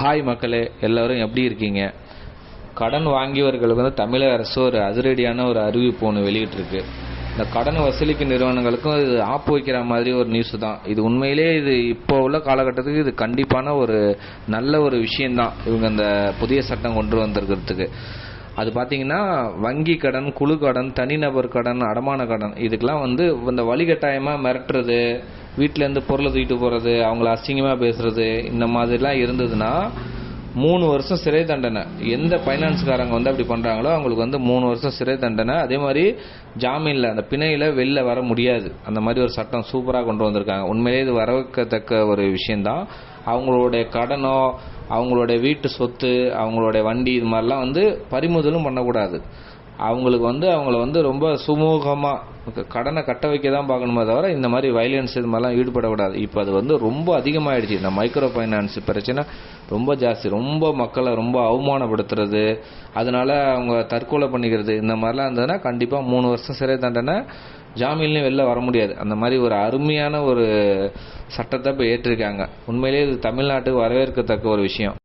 Hi மக்களே எல்லோரும் எப்படி இருக்கீங்க? கடன் வாங்கியவர்களுக்கு வந்து தமிழக அரசு ஒரு அதிரடியான ஒரு அறிவிப்பு ஒன்று வெளியிட்டிருக்கு. இந்த கடன் வசூலிக்கும் நிறுவனங்களுக்கும் இது ஆப்பு வைக்கிற மாதிரி ஒரு நியூஸ் தான். இது உண்மையிலேயே இது இப்போ உள்ள காலகட்டத்துக்கு இது கண்டிப்பான ஒரு நல்ல ஒரு விஷயந்தான் இவங்க அந்த புதிய சட்டம் கொண்டு வந்திருக்கிறதுக்கு. அது பார்த்தீங்கன்னா வங்கி கடன் குழு கடன் தனிநபர் கடன் அடமான கடன் இதுக்கெல்லாம் வந்து இந்த வழிகட்டாயமாக மிரட்டுறது வீட்டிலேருந்து பொருளை தூக்கிட்டு போகிறது அவங்கள அசிங்கமாக பேசுகிறது இந்த மாதிரிலாம் இருந்ததுன்னா மூணு வருஷம் சிறை தண்டனை. எந்த ஃபைனான்ஸ்காரங்க வந்து அப்படி பண்ணுறாங்களோ அவங்களுக்கு வந்து மூணு வருஷம் சிறை தண்டனை. அதே மாதிரி ஜாமீனில் அந்த பிணையில் வெளில வர முடியாது. அந்த மாதிரி ஒரு சட்டம் சூப்பராக கொண்டு வந்திருக்காங்க. உண்மையிலே இது வரவேற்கத்தக்க ஒரு விஷயந்தான் அவங்களுடைய கடனோ அவங்களுடைய வீட்டு சொத்து அவங்களுடைய வண்டி இது மாதிரிலாம் வந்து பறிமுதலும் பண்ணக்கூடாது. அவங்களுக்கு வந்து அவங்கள வந்து ரொம்ப சுமூகமாக கடனை கட்ட வைக்க தான் பார்க்கணுமே தவிர இந்த மாதிரி வைலன்ஸ் இது மாதிரிலாம் ஈடுபடக்கூடாது. இப்போ அது வந்து ரொம்ப அதிகமாகிடுச்சு இந்த மைக்ரோ ஃபைனான்ஸ் பிரச்சனை ரொம்ப ஜாஸ்தி. ரொம்ப மக்களை ரொம்ப அவமானப்படுத்துறது. அதனால அவங்க தற்கொலை பண்ணிக்கிறது. இந்த மாதிரிலாம் இருந்ததுன்னா கண்டிப்பாக மூணு வருஷம் சிறை தண்டனை ஜாமீன்லேயும் வெளில வர முடியாது. அந்த மாதிரி ஒரு அருமையான ஒரு சட்டத்தை இப்போ ஏற்றிருக்காங்க. உண்மையிலேயே இது தமிழ்நாட்டுக்கு வரவேற்கத்தக்க ஒரு விஷயம்.